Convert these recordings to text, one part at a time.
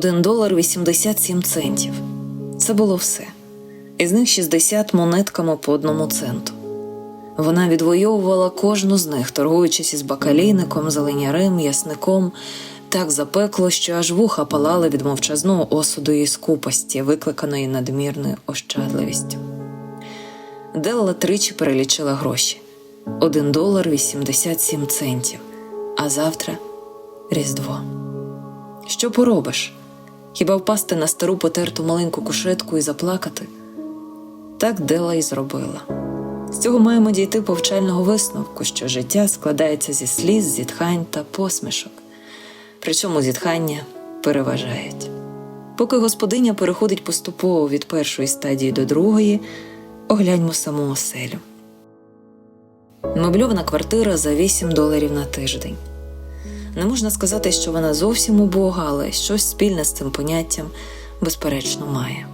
1 долар 87 центів. Це було все. Із них 60 монетками по одному центу. Вона відвоювала кожну з них, торгуючись із бакалійником, зеленярем, ясником, так запекло, що аж вуха палали від мовчазного осуду і скупості, викликаної надмірною ощадливістю. Делла тричі перелічила гроші: 1 долар 87 центів, а завтра Різдво. Що поробиш? Хіба впасти на стару потерту маленьку кушетку і заплакати? Так Дела і зробила. З цього маємо дійти повчального висновку, що життя складається зі сліз, зітхань та посмішок. Причому зітхання переважають. Поки господиня переходить поступово від першої стадії до другої, огляньмо саму оселю. Мебльована квартира за 8 доларів на тиждень. Не можна сказати, що вона зовсім убога, але щось спільне з цим поняттям, безперечно, має.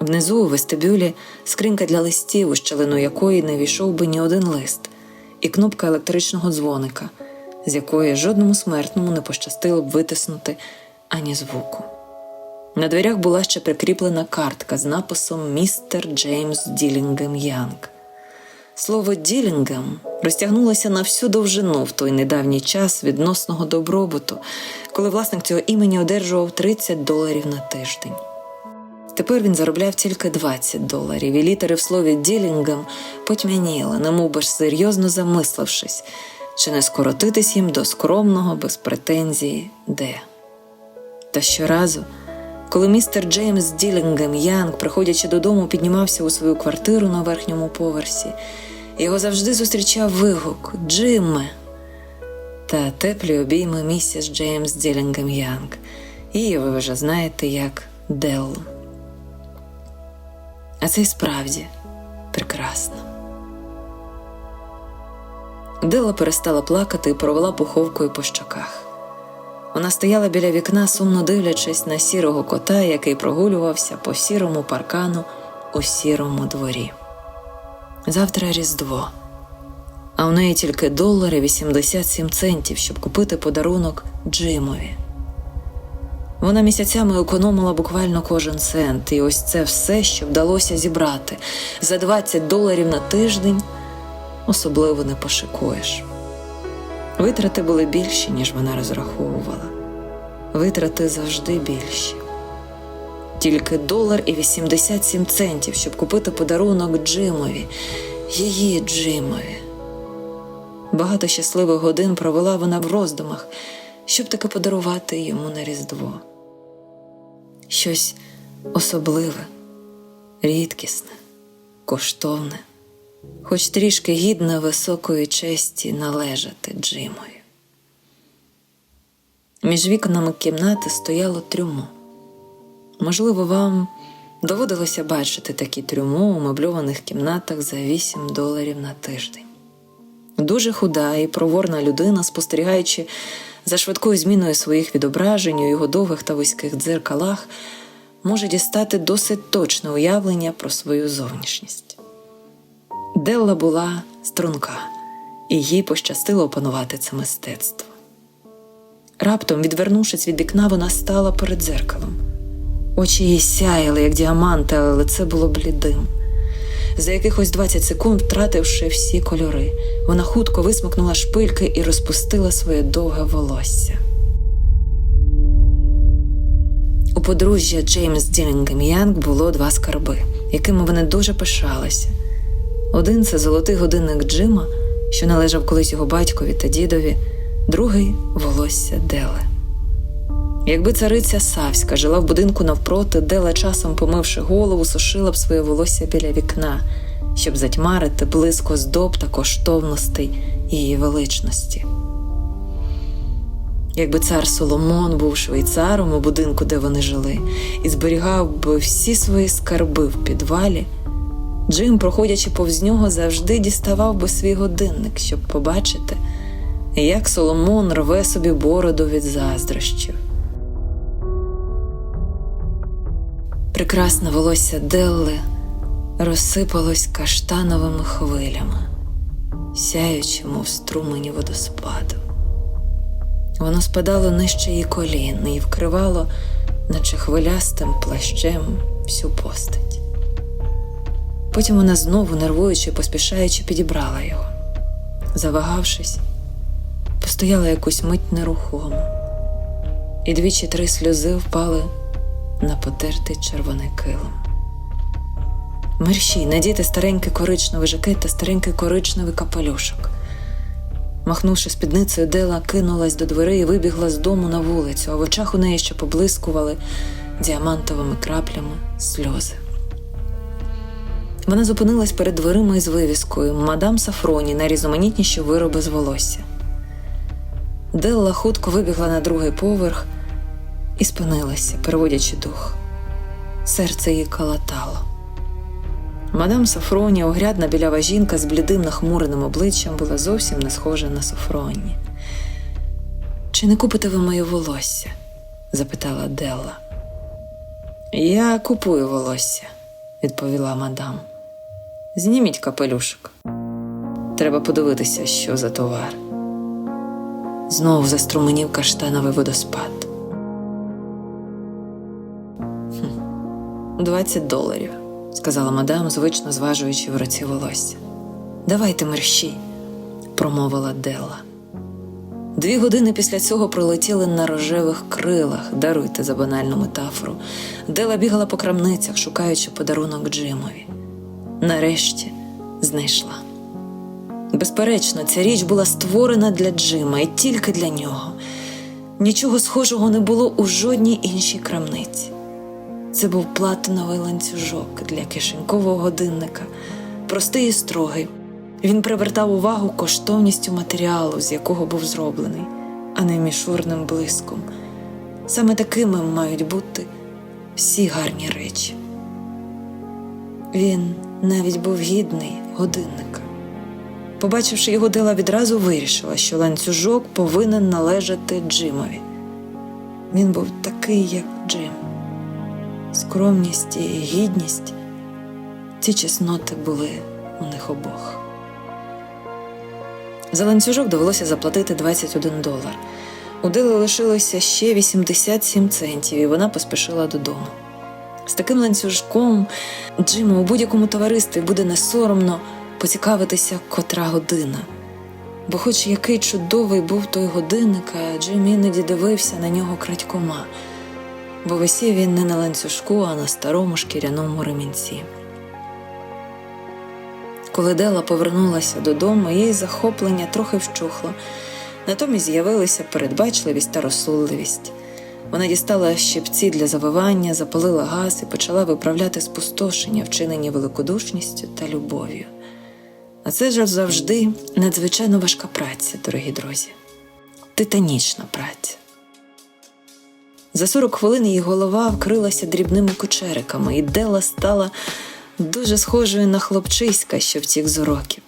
Внизу у вестибюлі скринька для листів, у щелину якої не війшов би ні один лист, і кнопка електричного дзвоника, з якої жодному смертному не пощастило б витиснути ані звуку. На дверях була ще прикріплена картка з написом Містер Джеймс Ділінгем Янг. Слово Ділінгем розтягнулося на всю довжину в той недавній час відносного добробуту, коли власник цього імені одержував 30 доларів на тиждень. Тепер він заробляв тільки 20 доларів, і літери в слові Ділінгем потьмяніли, немов би ж серйозно замислившись, чи не скоротитись їм до скромного, без претензії де. Та щоразу, коли містер Джеймс Ділінгем Янг, приходячи додому, піднімався у свою квартиру на верхньому поверсі, його завжди зустрічав вигук Джимме та теплі обійми місіс Джеймс Ділінгем Янг. Її ви вже знаєте як Делл. А це й справді прекрасно. Дела перестала плакати і провела пуховкою по щоках. Вона стояла біля вікна, сумно дивлячись на сірого кота, який прогулювався по сірому паркану у сірому дворі. Завтра Різдво, а в неї тільки долари 87 центів, щоб купити подарунок Джимові. Вона місяцями економила буквально кожен цент, і ось це все, що вдалося зібрати за 20 доларів на тиждень, особливо не пошикуєш. Витрати були більші, ніж вона розраховувала. Витрати завжди більші. Тільки долар і 87 центів, щоб купити подарунок Джимові, її Джимові. Багато щасливих годин провела вона в роздумах, щоб таки подарувати йому на Різдво. Щось особливе, рідкісне, коштовне, хоч трішки гідне високої честі належати Джимові. Між вікнами кімнати стояло трюмо. Можливо, вам доводилося бачити такі трюмо у мебльованих кімнатах за 8 доларів на тиждень. Дуже худа і проворна людина, спостерігаючи за швидкою зміною своїх відображень у його довгих та вузьких дзеркалах, може дістати досить точне уявлення про свою зовнішність. Делла була струнка, і їй пощастило опанувати це мистецтво. Раптом, відвернувшись від вікна, вона стала перед дзеркалом. Очі її сяяли, як діаманти, але лице було блідим. За якихось 20 секунд, втративши всі кольори, вона хутко висмикнула шпильки і розпустила своє довге волосся. У подружжя Джеймс Ділінгем Янг було два скарби, якими вони дуже пишалися. Один це золотий годинник Джима, що належав колись його батькові та дідові, другий волосся Дели. Якби цариця Савська жила в будинку навпроти, Дела часом, помивши голову, сушила б своє волосся біля вікна, щоб затьмарити близько здоб та коштовностей її величності. Якби цар Соломон був швейцаром у будинку, де вони жили, і зберігав би всі свої скарби в підвалі, Джим, проходячи повз нього, завжди діставав би свій годинник, щоб побачити, як Соломон рве собі бороду від заздрощів. Прекрасне волосся Делли розсипалось каштановими хвилями, сяючи, мов струмені водоспаду. Воно спадало нижче її колін і вкривало наче хвилястим плащем всю постать. Потім вона знову, нервуючи, поспішаючи, підібрала його. Завагавшись, постояла якусь мить нерухомо, і двічі три сльози впали на потертий червоний килим. Мерщій надіти старенький коричневий жакет та старенький коричневий капелюшок. Махнувши спідницею, Дела кинулась до дверей і вибігла з дому на вулицю, а в очах у неї ще поблискували діамантовими краплями сльози. Вона зупинилась перед дверима із вивіскою Мадам Сафроні найрізноманітніші вироби з волосся. Делла хутко вибігла на другий поверх і спинилася, переводячи дух. Серце її калатало. Мадам Сафроні, огрядна білява жінка з блідим нахмуреним обличчям, була зовсім не схожа на Сафроні. Чи не купите ви моє волосся? запитала Делла. Я купую волосся, відповіла мадам. Зніміть капелюшок. Треба подивитися, що за товар. Знову заструменів каштановий водоспад. «Хм, Двадцять доларів, сказала мадам, звично зважуючи в руці волосся. Давайте мерщій, промовила Делла. Дві години після цього пролетіли на рожевих крилах, даруйте за банальну метафору. Дела бігала по крамницях, шукаючи подарунок Джимові. Нарешті знайшла. Безперечно, ця річ була створена для Джима і тільки для нього. Нічого схожого не було у жодній іншій крамниці. Це був платиновий ланцюжок для кишенькового годинника, простий і строгий. Він привертав увагу коштовністю матеріалу, з якого був зроблений, а не мішурним блиском. Саме такими мають бути всі гарні речі. Він навіть був гідний годинника. Побачивши його, Дела відразу вирішила, що ланцюжок повинен належати Джимові. Він був такий, як Джим. Скромність і гідність ці чесноти були у них обох. За ланцюжок довелося заплатити 21 долар. У Дили лишилося ще 87 центів, і вона поспішила додому. З таким ланцюжком Джиму у будь-якому товаристві буде не соромно поцікавитися, котра година. Бо, хоч який чудовий був той годинник, а Джим іноді дивився на нього крадькома, бо висів він не на ланцюжку, а на старому шкіряному ремінці. Коли Дела повернулася додому, її захоплення трохи вщухло. Натомість з'явилися передбачливість та розсудливість. Вона дістала щипці для завивання, запалила газ і почала виправляти спустошення, вчинені великодушністю та любов'ю. А це ж завжди надзвичайно важка праця, дорогі друзі, титанічна праця. За 40 хвилин її голова вкрилася дрібними кучериками, і Дела стала дуже схожою на хлопчиська, що втік з уроків.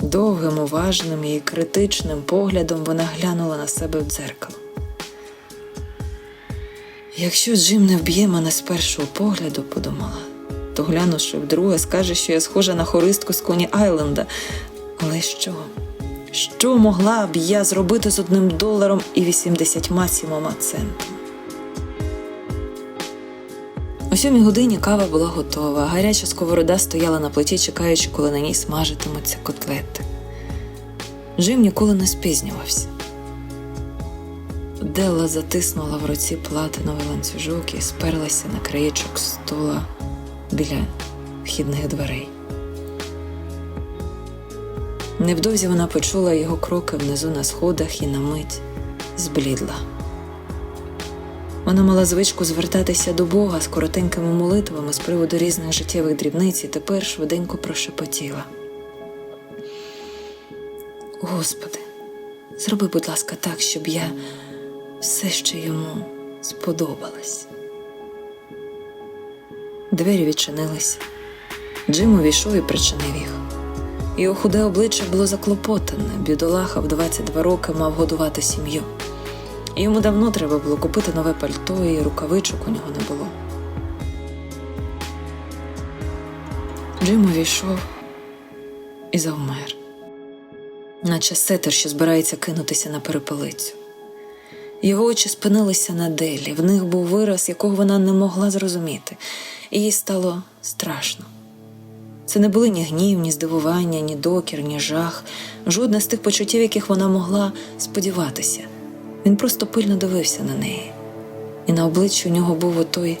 Довгим, уважним і критичним поглядом вона глянула на себе в дзеркало. Якщо Джим не вб'є мене з першого погляду, подумала, то глянувши вдруге, скаже, що я схожа на хористку з Коні Айленда. Але що? Що могла б я зробити з одним доларом і 87 центами? О сьомій годині кава була готова, гаряча сковорода стояла на плиті, чекаючи, коли на ній смажитимуться котлети. Джим ніколи не спізнювався. Делла затиснула в руці платиновий ланцюжок і сперлася на краєчок стола біля вхідних дверей. Невдовзі вона почула його кроки внизу на сходах і на мить зблідла. Вона мала звичку звертатися до Бога з коротенькими молитвами з приводу різних життєвих дрібниць і тепер швиденько прошепотіла. Господи, зроби, будь ласка, так, щоб я все ще йому сподобалась. Двері відчинилися. Джим увійшов і причинив їх. Його худе обличчя було заклопотане, бідолаха в 22 роки мав годувати сім'ю. Йому давно треба було купити нове пальто, і рукавичок у нього не було. Джим увійшов і завмер, наче сетер, що збирається кинутися на перепелицю. Його очі спинилися на Делі, в них був вираз, якого вона не могла зрозуміти, і їй стало страшно. Це не були ні гнів, ні здивування, ні докір, ні жах, жодне з тих почуттів, яких вона могла сподіватися. Він просто пильно дивився на неї, і на обличчі у нього був отой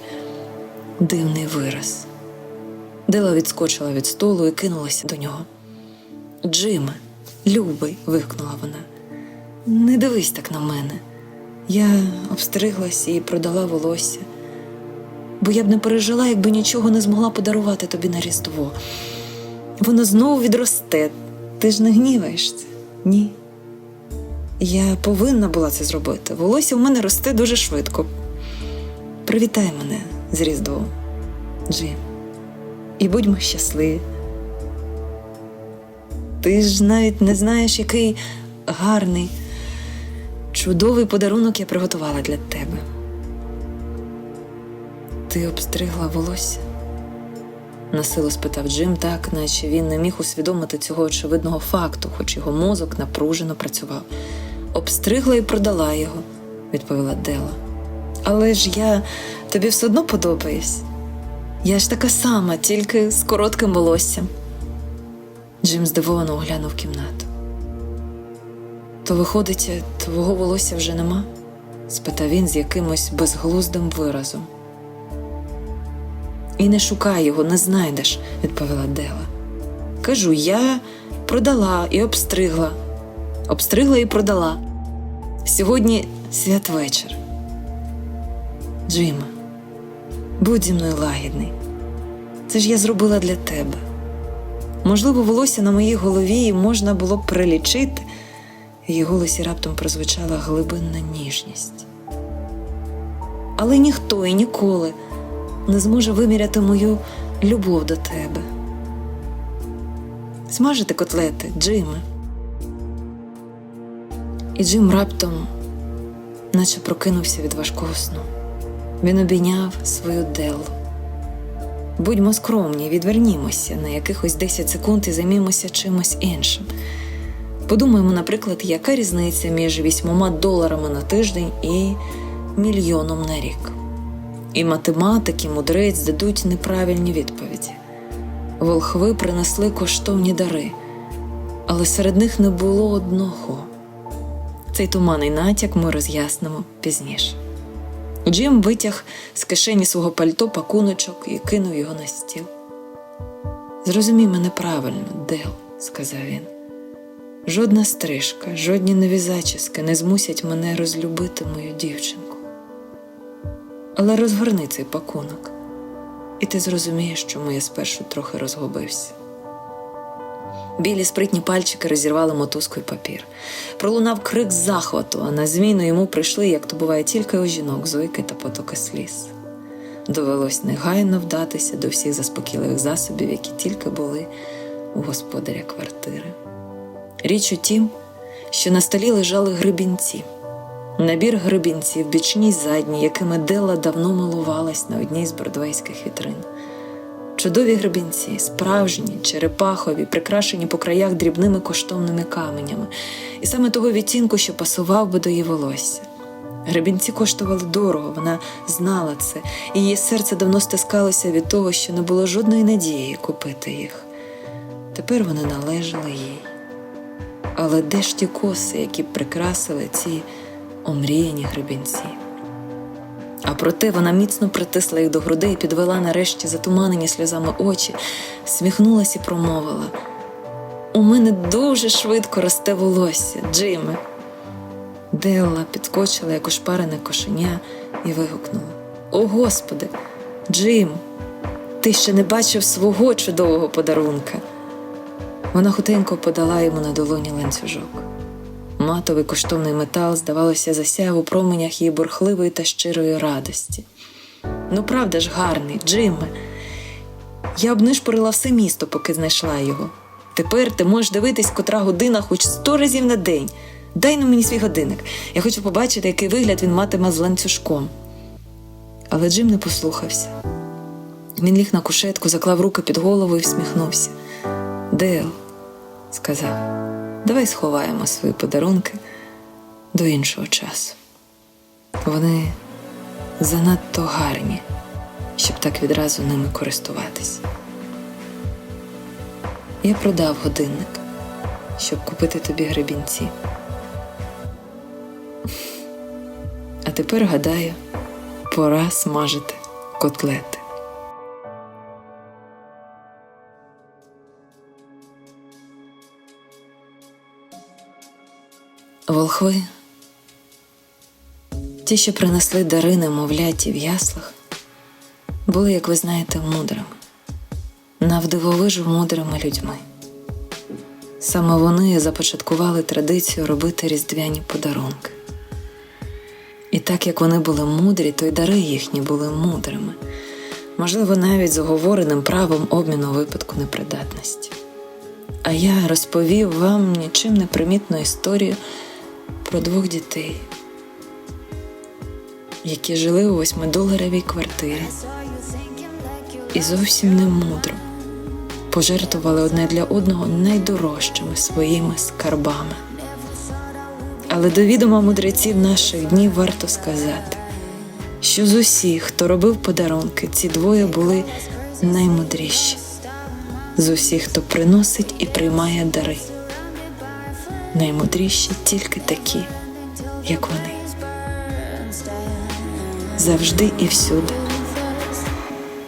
дивний вираз. Дела відскочила від столу і кинулася до нього. Джиме, любий, вигукнула вона. Не дивись так на мене. Я обстриглась і продала волосся, бо я б не пережила, якби нічого не змогла подарувати тобі на Різдво. Воно знову відросте. Ти ж не гніваєшся? Ні. Я повинна була це зробити. Волосся в мене росте дуже швидко. Привітай мене з Різдвом, Джим. І будьмо щасливі. Ти ж навіть не знаєш, який гарний, чудовий подарунок я приготувала для тебе. Ти обстригла волосся? насилу спитав Джим, так, наче він не міг усвідомити цього очевидного факту, хоч його мозок напружено працював. Обстригла і продала його, відповіла Дела. Але ж я тобі все одно подобаюсь. Я ж така сама, тільки з коротким волоссям. Джим здивовано оглянув кімнату. То, виходить, твого волосся вже нема? спитав він з якимось безглуздим виразом. І не шукай його, не знайдеш, відповіла Дела. Кажу, я продала і обстригла, обстригла і продала. Сьогодні святвечір. Джима, будь зі мною лагідний. Це ж я зробила для тебе. Можливо, волосся на моїй голові можна було б перелічити, в її голосі раптом прозвучала глибинна ніжність. Але ніхто і ніколи не зможе виміряти мою любов до тебе. Смажити котлети, Джиме. І Джим раптом, наче прокинувся від важкого сну. Він обійняв свою делу. Будьмо скромні, відвернімося на якихось 10 секунд і займімося чимось іншим. Подумаємо, наприклад, яка різниця між вісьмома доларами на тиждень і мільйоном на рік. І математики, мудрець дадуть неправильні відповіді. Волхви принесли коштовні дари, але серед них не було одного. Цей туманний натяк ми роз'яснимо пізніше. Джим витяг з кишені свого пальто пакуночок і кинув його на стіл. Зрозумій мене правильно, Дел, сказав він. Жодна стрижка, жодні нові зачіски не змусять мене розлюбити мою дівчинку. Але розгорни цей пакунок, і ти зрозумієш, чому я спершу трохи розгубився. Білі спритні пальчики розірвали мотузкою папір. Пролунав крик захвату, а на зміну йому прийшли, як то буває тільки у жінок, зойки та потоки сліз. Довелось негайно вдатися до всіх заспокійливих засобів, які тільки були у господаря квартири. Річ у тім, що на столі лежали грибінці. Набір грибінців, бічні й задні, якими Дела давно милувалась на одній з бродвейських вітрин. Чудові гребінці, справжні, черепахові, прикрашені по краях дрібними коштовними каменями, і саме того відтінку, що пасував би до її волосся. Гребінці коштували дорого, вона знала це, і її серце давно стискалося від того, що не було жодної надії купити їх. Тепер вони належали їй. Але де ж ті коси, які прикрасили ці омріяні гребінці? А проте вона міцно притисла їх до грудей підвела нарешті затуманені сльозами очі, сміхнулась і промовила: У мене дуже швидко росте волосся, Джиме. Делла підскочила, як ошпарене кошеня, і вигукнула: О Господи, Джим, ти ще не бачив свого чудового подарунка. Вона хутенько подала йому на долоні ланцюжок. Матовий коштовний метал, здавалося, засяяв у променях її бурхливої та щирої радості. Ну, правда ж, гарний, Джиме. Я обнишпорила все місто, поки знайшла його. Тепер ти можеш дивитись, котра година хоч сто разів на день. Дай на мені свій годинник. Я хочу побачити, який вигляд він матиме з ланцюжком. Але Джим не послухався. Він ліг на кушетку, заклав руки під голову і всміхнувся. Дел, сказав, давай сховаємо свої подарунки до іншого часу. Вони занадто гарні, щоб так відразу ними користуватись. Я продав годинник, щоб купити тобі гребінці. А тепер гадаю, пора смажити котлети. Волхви, ті, що принесли дари немовляті в яслах, були, як ви знаєте, мудрими, навдивовижу мудрими людьми. Саме вони започаткували традицію робити різдвяні подарунки. І так як вони були мудрі, то й дари їхні були мудрими, можливо, навіть з оговореним правом обміну випадку непридатності. А я розповів вам нічим не примітну історію про двох дітей, які жили у восьмидоларовій квартирі і зовсім не мудро пожертвували одне для одного найдорожчими своїми скарбами. Але до відома мудреців наших днів варто сказати, що з усіх, хто робив подарунки, ці двоє були наймудріші, з усіх, хто приносить і приймає дари. Наймудріші тільки такі, як вони. Завжди і всюди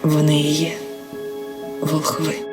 вони і є волхви.